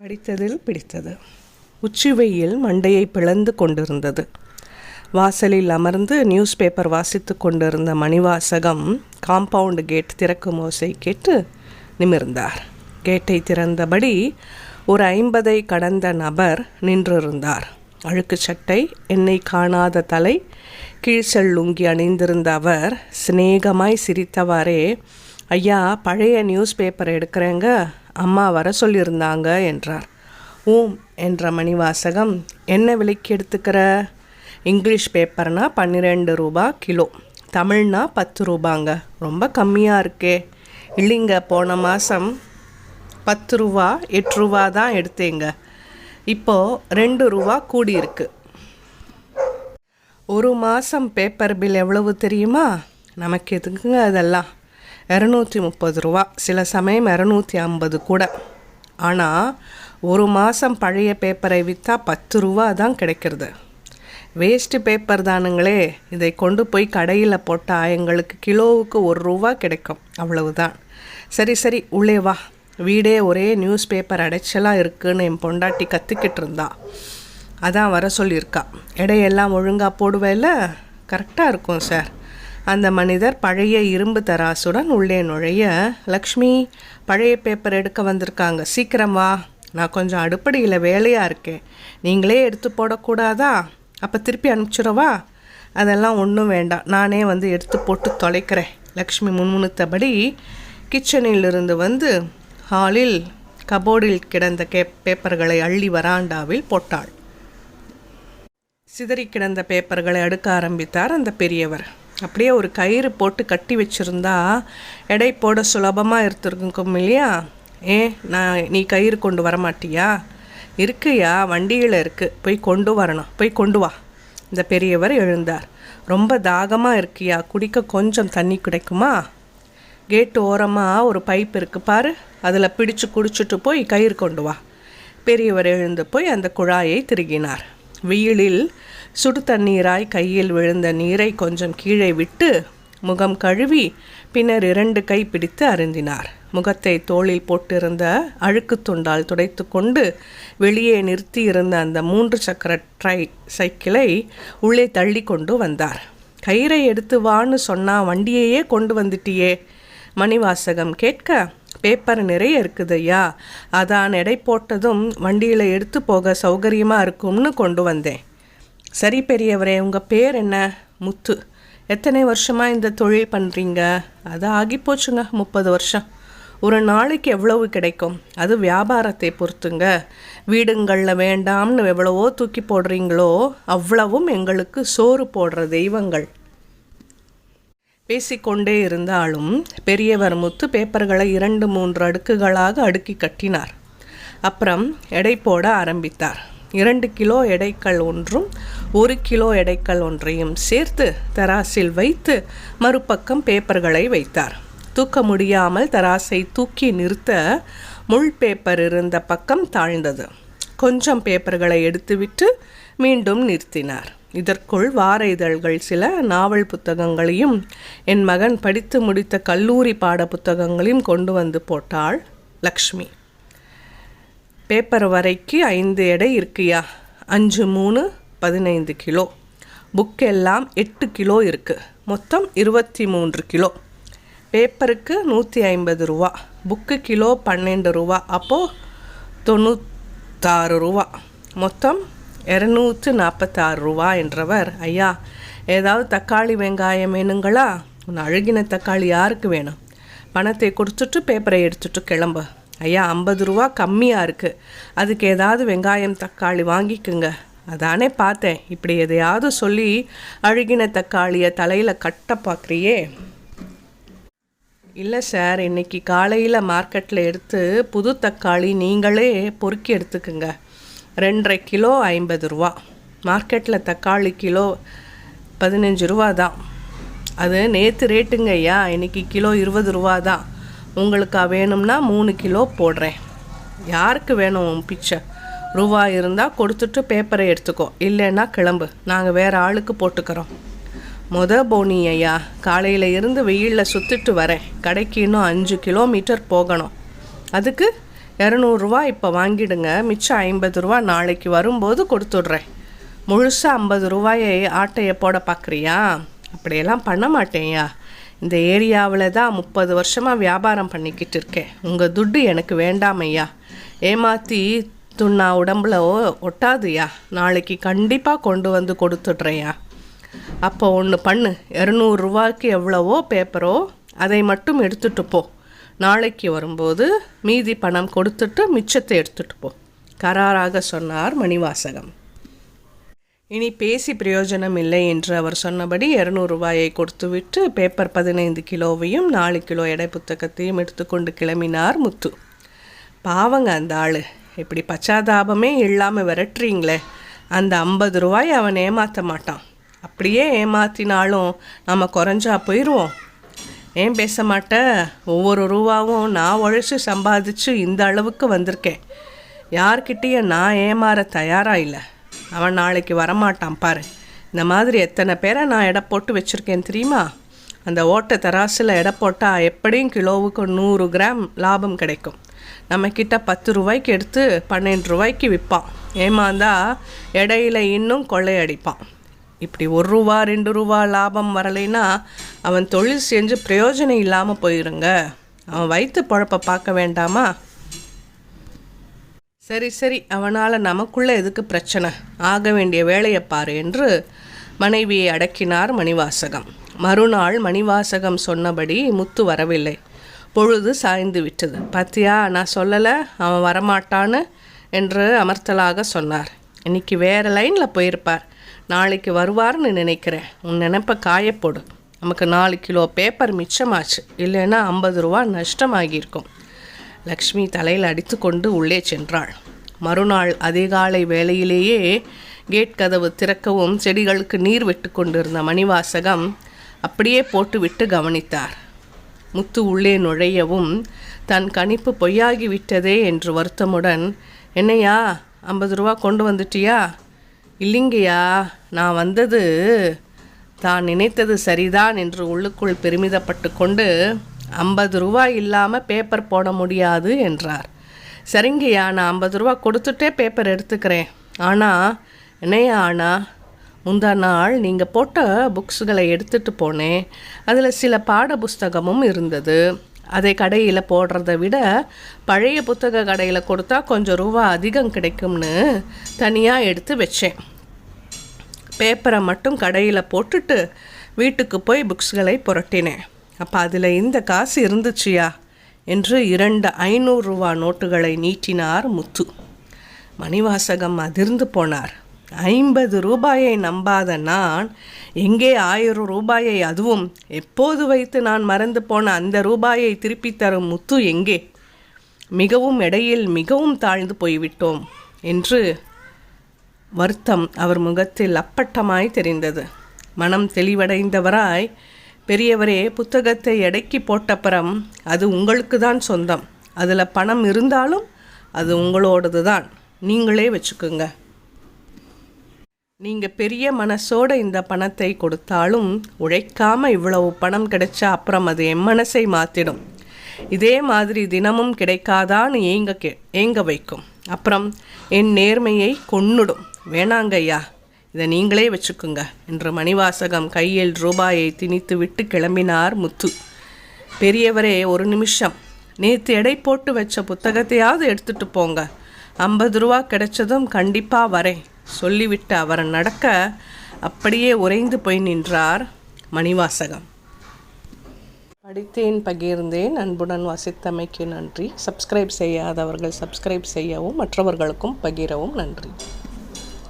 படித்ததில் பிடித்தது. உச்சி வெயில் மண்டையை பிளந்து கொண்டிருந்தது. வாசலில் அமர்ந்து நியூஸ் பேப்பர் வாசித்து கொண்டிருந்த மணிவாசகம் காம்பவுண்ட் கேட் திறக்கும் ஓசை கேட்டு நிமிர்ந்தார். கேட்டை திறந்தபடி ஒரு ஐம்பதை கடந்த நபர் நின்றிருந்தார். அழுக்கு சட்டை எண்ணெய் காணாத தலை கீழ்ச்சல் லுங்கி அணிந்திருந்த அவர் சிநேகமாய் சிரித்தவாறே ஐயா பழைய நியூஸ் பேப்பர் எடுக்கிறேங்க அம்மா வர சொல்லியிருந்தாங்க என்றார். ஊம் என்ற மணிவாசகம் என்ன விலைக்கு எடுத்துக்கிற? இங்கிலீஷ் பேப்பர்னா பன்னிரெண்டு ரூபா கிலோ. தமிழ்னா பத்து ரூபாங்க. ரொம்ப கம்மியாக இருக்கே. இல்லைங்க போன மாதம் பத்து ரூபா எட்டு ரூபா தான் எடுத்தேங்க. இப்போது ரெண்டு ரூபா கூடியிருக்கு. ஒரு மாதம் பேப்பர் பில் எவ்வளவு தெரியுமா? நமக்கு எதுக்குங்க அதெல்லாம்? இரநூத்தி முப்பது ரூபா. சில சமயம் இரநூத்தி ஐம்பது கூட. ஆனால் ஒரு மாதம் பழைய பேப்பரை விற்றா பத்து ரூபா தான் கிடைக்கிறது. வேஸ்ட்டு பேப்பர் தானுங்களே. இதை கொண்டு போய் கடையில் போட்டால் எங்களுக்கு கிலோவுக்கு ஒரு ரூபா கிடைக்கும். அவ்வளவுதான். சரி சரி உள்ளே வா. வீடே ஒரே நியூஸ் பேப்பர் அடைச்சலாக இருக்குன்னு என் பொண்டாட்டி கற்றுக்கிட்டு இருந்தா. அதான் வர சொல்லியிருக்கா. எடையெல்லாம் ஒழுங்காக போடுவேல கரெக்டாக இருக்கும் சார். அந்த மனிதர் பழைய இரும்பு தராசுடன் உள்ளே நுழைய லக்ஷ்மி பழைய பேப்பர் எடுக்க வந்திருக்காங்க. சீக்கிரம் வா. நான் கொஞ்சம் அடுப்படியில் வேலையாக இருக்கேன். நீங்களே எடுத்து போடக்கூடாதா? அப்போ திருப்பி அனுப்பிச்சிடவா? அதெல்லாம் ஒன்றும் வேண்டாம். நானே வந்து எடுத்து போட்டு தொலைக்கிறேன். லக்ஷ்மி முன்முணுத்தபடி கிச்சனில் இருந்து வந்து ஹாலில் கபோர்டில் கிடந்த கே பேப்பர்களை அள்ளி வராண்டாவில் போட்டாள். சிதறி கிடந்த பேப்பர்களை அடுக்க ஆரம்பித்தார் அந்த பெரியவர். அப்படியே ஒரு கயிறு போட்டு கட்டி வச்சுருந்தா எடை போட சுலபமாக இருந்திருக்கும் இல்லையா? ஏ நான் நீ கயிறு கொண்டு வர மாட்டியா இருக்குயா வண்டியில் இருக்குது போய் கொண்டு வரணும். போய் கொண்டு வா. இந்த பெரியவர் எழுந்தார். ரொம்ப தாகமாக இருக்கியா? குடிக்க கொஞ்சம் தண்ணி கிடைக்குமா? கேட்டு ஓரமாக ஒரு பைப் இருக்குது பாரு. அதில் பிடிச்சு குடிச்சிட்டு போய் கயிறு கொண்டு வா. பெரியவர் எழுந்து போய் அந்த குழாயை திருகினார். வெயிலில் சுடு தண்ணீராய் கையில் விழுந்த நீரை கொஞ்சம் கீழே விட்டு முகம் கழுவி பின்னர் இரண்டு கை பிடித்து அருந்தினார். முகத்தை தோளில் போட்டிருந்த அழுக்கு துண்டால் துடைத்து கொண்டு வெளியே நிறுத்தி இருந்த அந்த மூன்று சக்கர ட்ரை சைக்கிளை உள்ளே தள்ளி கொண்டு வந்தார். கயிறை எடுத்து வான்னு சொன்னால் வண்டியையே கொண்டு வந்துட்டியே. மணிவாசகம் கேட்க பேப்பர் நிறைய இருக்குது ஐயா. அதான் எடை போட்டதும் வண்டியில் எடுத்து போக சௌகரியமாக இருக்கும்னு கொண்டு வந்தேன். சரி பெரியவரே உங்கள் பேர் என்ன? முத்து. எத்தனை வருஷமாக இந்த தொழில் பண்ணுறீங்க அது ஆகிப்போச்சுங்க முப்பது வருஷம். ஒரு நாளைக்கு எவ்வளவு கிடைக்கும்? அது வியாபாரத்தை பொறுத்துங்க. வீடுங்களில் வேண்டாம்னு எவ்வளவோ தூக்கி போடுறீங்களோ அவ்வளவும் எங்களுக்கு சோறு போடுற தெய்வங்கள். பேசிக்கொண்டே இருந்தாலும் பெரியவர் முத்து பேப்பர்களை இரண்டு மூன்று அடுக்குகளாக அடுக்கி கட்டினார். அப்புறம் எடை போட ஆரம்பித்தார். இரண்டு கிலோ எடைக்கள் ஒன்றும் ஒரு கிலோ எடைக்கல் ஒன்றையும் சேர்த்து தராசில் வைத்து மறுபக்கம் பேப்பர்களை வைத்தார். தூக்க முடியாமல் தராசை தூக்கி நிறுத்த முள் பேப்பர் இருந்த பக்கம் தாழ்ந்தது. கொஞ்சம் பேப்பர்களை எடுத்துவிட்டு மீண்டும் நிறுத்தினார். இதற்குள் வார இதழ்கள் சில நாவல் புத்தகங்களையும் என் மகன் படித்து முடித்த கல்லூரி பாட புத்தகங்களையும் கொண்டு வந்து போட்டாள் லக்ஷ்மி. பேப்பர் வரைக்கு ஐந்து எடை இருக்கியா? அஞ்சு மூணு பதினைந்து கிலோ. புக்கெல்லாம் எட்டு கிலோ இருக்குது மொத்தம் இருபத்தி மூன்று கிலோ. பேப்பருக்கு நூற்றி ஐம்பது ரூபா. புக்கு கிலோ பன்னெண்டு ரூபா. அப்போது தொண்ணூத்தாறு ரூபா. மொத்தம் இரநூத்து நாற்பத்தாறு ரூபா என்றவர். ஐயா ஏதாவது தக்காளி வெங்காயம் வேணுங்களா? உன் அழுகின தக்காளி யாருக்கு வேணும்? பணத்தை கொடுத்துட்டு பேப்பரை எடுத்துட்டு கிளம்பு. ஐயா ஐம்பது ரூபா கம்மியாக இருக்குது அதுக்கு ஏதாவது வெங்காயம் தக்காளி வாங்கிக்குங்க. அதானே பார்த்தேன். இப்படி எதையாவது சொல்லி அழுகின தக்காளியை தலையில் கட்ட பார்க்குறியே இல்லை சார் இன்றைக்கி காலையில் மார்க்கெட்டில் எடுத்து புது தக்காளி நீங்களே பொறுக்கி எடுத்துக்குங்க. ரெண்டரை கிலோ ஐம்பது ரூபா. மார்க்கெட்டில் தக்காளி கிலோ பதினஞ்சு ரூபா தான். அது நேற்று ரேட்டுங்க ஐயா. இன்றைக்கி கிலோ இருபது ரூபா தான். உங்களுக்கு வேணும்னா மூணு கிலோ போடுறேன். யாருக்கு வேணும் பிச்சை? ரூபா இருந்தால் கொடுத்துட்டு பேப்பரை எடுத்துக்கோ. இல்லைன்னா கிளம்பு. நாங்கள் வேறு ஆளுக்கு போட்டுக்கிறோம். முத போனி ஐயா காலையில் இருந்து வெயிலில் சுற்றிட்டு வரேன். கடைக்கு இன்னும் அஞ்சு கிலோமீட்டர் போகணும். அதுக்கு இரநூறுவா இப்போ வாங்கிடுங்க. மிச்சம் ஐம்பது ரூபா நாளைக்கு வரும்போது கொடுத்துட்றேன். முழுசாக ஐம்பது ரூபாயை ஆட்டையை போட பார்க்குறியா அப்படியெல்லாம் பண்ண மாட்டேன்யா இந்த ஏரியாவில் தான் முப்பது வருஷமாக வியாபாரம் பண்ணிக்கிட்டு இருக்கேன். உங்கள் துட்டு எனக்கு வேண்டாமையா ஏமாற்றி துண்ணா உடம்புல ஒட்டாதுயா? நாளைக்கு கண்டிப்பாக கொண்டு வந்து கொடுத்துட்றேயா? அப்போ ஒன்று பண்ணு. இரநூறுவாய்க்கு எவ்வளவோ பேப்பரோ அதை மட்டும் எடுத்துட்டு போ. நாளைக்கு வரும்போது மீதி பணம் கொடுத்துட்டு மிச்சத்தை எடுத்துகிட்டு போ. கராராக சொன்னார் மணிவாசகம். இனி பேசி பிரயோஜனம் இல்லை என்று அவர் சொன்னபடி இரநூறுவாயை கொடுத்துவிட்டு பேப்பர் பதினைந்து கிலோவையும் நாலு கிலோ எடை புத்தகத்தையும் எடுத்துக்கொண்டு கிளம்பினார் முத்து. பாவங்க அந்த ஆள். இப்படி பச்சாதாபமே இல்லாமல் விரட்டுறீங்களே அந்த ஐம்பது ரூபாய் அவன் ஏமாற்ற மாட்டான். அப்படியே ஏமாத்தினாலும் நம்ம குறைஞ்சா போயிடுவோம் ஏன் பேச மாட்ட? ஒவ்வொரு ரூபாவும் நான் உழைச்சி சம்பாதிச்சு இந்த அளவுக்கு வந்திருக்கேன். யார்கிட்டேயும் நான் ஏமாற தயாராக இல்லை. அவன் நாளைக்கு வரமாட்டான் பாரு. இந்த மாதிரி எத்தனை பேரை நான் எடை போட்டு வச்சுருக்கேன் தெரியுமா? அந்த ஓட்டை தராசில் எடை போட்டால் எப்படியும் கிலோவுக்கு நூறு கிராம் லாபம் கிடைக்கும். நம்மக்கிட்ட பத்து ரூபாய்க்கு எடுத்து பன்னெண்டு ரூபாய்க்கு விற்பான். ஏமாந்தா இடையில இன்னும் கொள்ளையடிப்பான். இப்படி ஒரு ரூபா ரெண்டு ரூபா லாபம் வரலைன்னா அவன் தொழில் செஞ்சு பிரயோஜனம் இல்லாமல் போயிருங்க. அவன் வயிற்று பழப்பை பார்க்க வேண்டாமா? சரி சரி அவனால் நமக்குள்ள எதுக்கு பிரச்சனை? ஆக வேண்டிய வேலையை பாரு என்று மனைவியை அடக்கினார் மணிவாசகம். மறுநாள் மணிவாசகம் சொன்னபடி முத்து வரவில்லை. பொழுது சாய்ந்து விட்டது. பாத்தியா நான் சொல்லலை அவன் வரமாட்டான்னு என்று அமர்த்தலாக சொன்னார். இன்னைக்கு வேறு லைனில் போயிருப்பார். நாளைக்கு வருவார்னு நினைக்கிறேன். உன் நினைப்பை காயப்போடு. நமக்கு நாலு கிலோ பேப்பர் மிச்சமாச்சு. இல்லைன்னா ஐம்பது ரூபா நஷ்டமாகியிருக்கும். லக்ஷ்மி தலையில் அடித்துக்கொண்டு உள்ளே சென்றாள். மறுநாள் அதிகாலை வேளையிலேயே கேட் கதவு திறக்கவும் செடிகளுக்கு நீர் விட்டு கொண்டிருந்த மணிவாசகம் அப்படியே போட்டுவிட்டு கவனித்தார். முத்து உள்ளே நுழையவும் தன் கணிப்பு பொய்யாகிவிட்டதே என்று வருத்தமுடன் என்னையா ஐம்பது ரூபா கொண்டு வந்துட்டியா? இல்லைங்கய்யா நான் வந்தது தான் நினைத்தது சரிதான் என்று உள்ளுக்குள் பெருமிதப்பட்டு கொண்டு ஐம்பது ரூபாய் இல்லாமல் பேப்பர் போட முடியாது என்றார். சரிங்கய்யா நான் ஐம்பது ரூபா கொடுத்துட்டே பேப்பர் எடுத்துக்கிறேன். ஆனால் என்னையா ஆனால் முந்தா நாள் நீங்கள் போட்ட புக்ஸுகளை எடுத்துகிட்டு போனேன் அதில் சில பாட புஸ்தகமும் இருந்தது. அதை கடையில் போடுறத விட பழைய புத்தக கடையில் கொடுத்தா கொஞ்சம் ரூபா அதிகம் கிடைக்கும்னு தனியாக எடுத்து வச்சேன். பேப்பரை மட்டும் கடையில் போட்டுட்டு வீட்டுக்கு போய் புக்ஸ்களை புரட்டினேன். அப்போ அதில் இந்த காசு இருந்துச்சியா? என்று இரண்டு ஐநூறு ரூபா நோட்டுகளை நீட்டினார் முத்து. மணிவாசகம் அதிர்ந்து போனார். ஐம்பது ரூபாயை நம்பாத நான் எங்கே ஆயிரம் ரூபாயை அதுவும்? எப்போது வைத்து நான் மறந்து போன அந்த ரூபாயை திருப்பித் தரும் முத்து எங்கே? மிகவும் இடையில் மிகவும் தாழ்ந்து போய்விட்டோம் என்று வருத்தம் அவர் முகத்தில் அப்பட்டமாய் தெரிந்தது. மனம் தெளிவடைந்தவராய் பெரியவரே புத்தகத்தை எடைக்கு போட்டப்புறம் அது உங்களுக்கு தான் சொந்தம். அதில் பணம் இருந்தாலும் அது உங்களோடது தான் நீங்களே வச்சுக்கோங்க. நீங்கள் பெரிய மனசோட இந்த பணத்தை கொடுத்தாலும் உழைக்காமல் இவ்வளவு பணம் கிடைச்சா அப்புறம் அது என் மனசை மாற்றிடும் இதே மாதிரி தினமும் கிடைக்காதான்னு ஏங்க கே ஏங்க வைக்கும்? அப்புறம் என் நேர்மையை கொன்னுடும். வேணாங்கய்யா இதை நீங்களே வச்சுக்குங்க என்று மணிவாசகம் கையில் ரூபாயை திணித்து விட்டு கிளம்பினார் முத்து. பெரியவரே ஒரு நிமிஷம். நேற்று எடை போட்டு வச்ச புத்தகத்தையாவது எடுத்துட்டு போங்க. ஐம்பது ரூபா கிடைச்சதும் கண்டிப்பாக வரேன். சொல்லிவிட்டு அவர் நடக்க அப்படியே உறைந்து போய் நின்றார் மணிவாசகம். படித்தேன் பகிர்ந்தேன். அன்புடன் வாசித்தமைக்கு நன்றி. சப்ஸ்கிரைப் செய்யாதவர்கள் சப்ஸ்கிரைப் செய்யவும் மற்றவர்களுக்கும் பகிரவும் நன்றி.